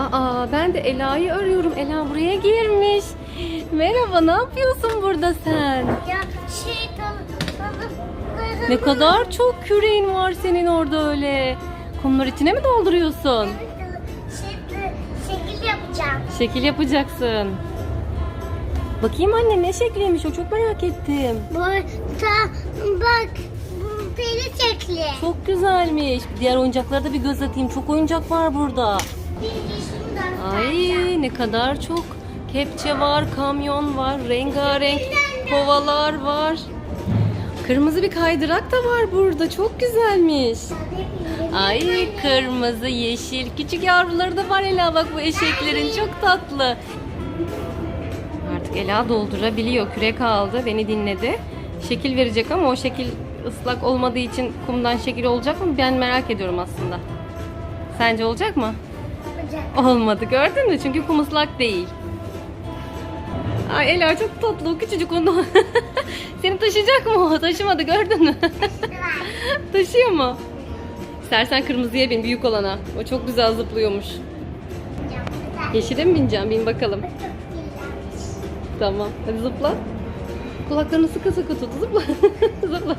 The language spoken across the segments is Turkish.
Aa ben de Ela'yı arıyorum. Ela buraya girmiş. Merhaba ne yapıyorsun burada sen? Ya şey. Ne kadar çok küreğin var senin orada öyle. Kumlar içine mi dolduruyorsun? Şimdi şekil yapacağım. Şekil yapacaksın. Bakayım anne ne şekliymiş o çok merak ettim. Burada bak bu peri şekli. Çok güzelmiş. Diğer oyuncaklara da bir göz atayım. Çok oyuncak var burada. Ne kadar çok. Kepçe var, kamyon var, rengarenk kovalar var. Kırmızı bir kaydırak da var burada. Çok güzelmiş. Ay kırmızı, yeşil. Küçük yavruları da var Ela bak bu eşeklerin. Çok tatlı. Artık Ela doldurabiliyor. Kürek aldı. Beni dinledi. Şekil verecek ama o şekil ıslak olmadığı için kumdan şekil olacak mı? Ben merak ediyorum aslında. Sence olacak mı? Olmadı gördün mü? Çünkü kum ıslak değil. Ay Ela çok tatlı o küçücük onu. Seni taşıyacak mı o? Taşımadı gördün mü? Taşıyor mu? İstersen kırmızıya bin büyük olana. O çok güzel zıplıyormuş. Yeşile mi bineceğim? Bin bakalım. Tamam. Hadi zıpla. Kulaklarını sıkı sıkı tut. Zıpla. zıpla.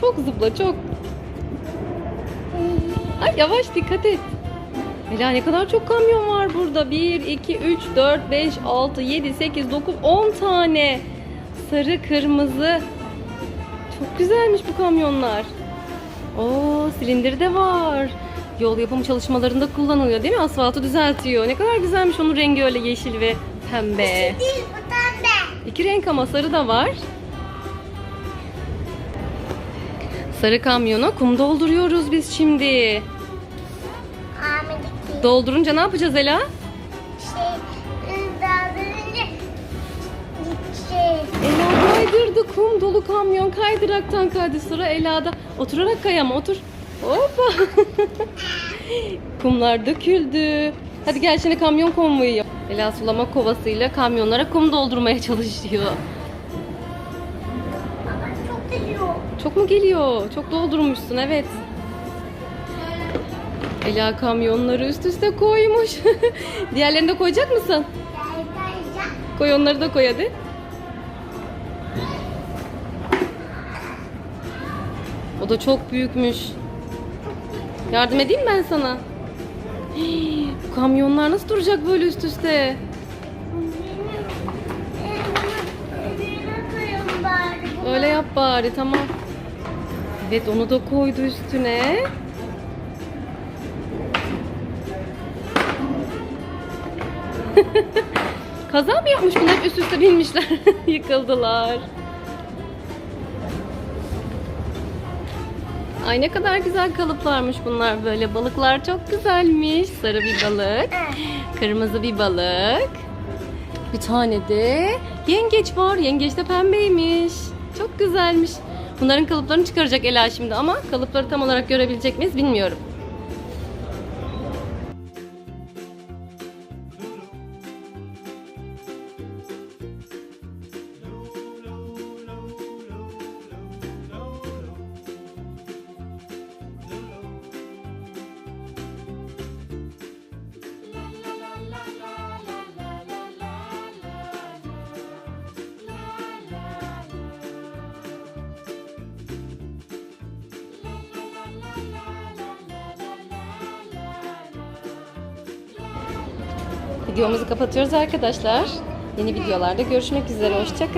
çok zıpla çok. Ay yavaş dikkat et. Ela ne kadar çok kamyon var burada. 1, 2, 3, 4, 5, 6, 7, 8, 9, 10 tane. Sarı, kırmızı. Çok güzelmiş bu kamyonlar. Oo, silindiri de var. Yol yapım çalışmalarında kullanılıyor değil mi? Asfaltı düzeltiyor. Ne kadar güzelmiş onun rengi öyle yeşil ve pembe. Değil bu pembe. İki renk ama sarı da var. Sarı kamyona kum dolduruyoruz biz şimdi. Ahmet'lik. Doldurunca ne yapacağız Ela? şey şey Ela kaydırdı kum dolu kamyon kaydıraktan kaydı sıra Ela'da. Oturarak kay ama otur. Hoppa. Kumlar döküldü. Hadi gel şimdi kamyon konvoyu yap. Ela sulama kovasıyla kamyonlara kum doldurmaya çalışıyor. Çok mu geliyor? Çok doldurmuşsun evet. Ela kamyonları üst üste koymuş. Diğerlerini de koyacak mısın? Koy onları da koy hadi. O da çok büyükmüş. Yardım edeyim ben sana? Hii, bu kamyonlar nasıl duracak böyle üst üste? Öyle yap bari tamam. Evet onu da koydu üstüne. Kaza mı yapmış bunlar? Hep üst üste binmişler. Yıkıldılar. Ay ne kadar güzel kalıplarmış bunlar böyle. Balıklar çok güzelmiş. Sarı bir balık. Kırmızı bir balık. Bir tane de yengeç var. Yengeç de pembeymiş. Çok güzelmiş. Bunların kalıplarını çıkaracak Ela şimdi ama kalıpları tam olarak görebilecek miyiz bilmiyorum. Videomuzu kapatıyoruz arkadaşlar. Yeni videolarda görüşmek üzere. Hoşçakalın.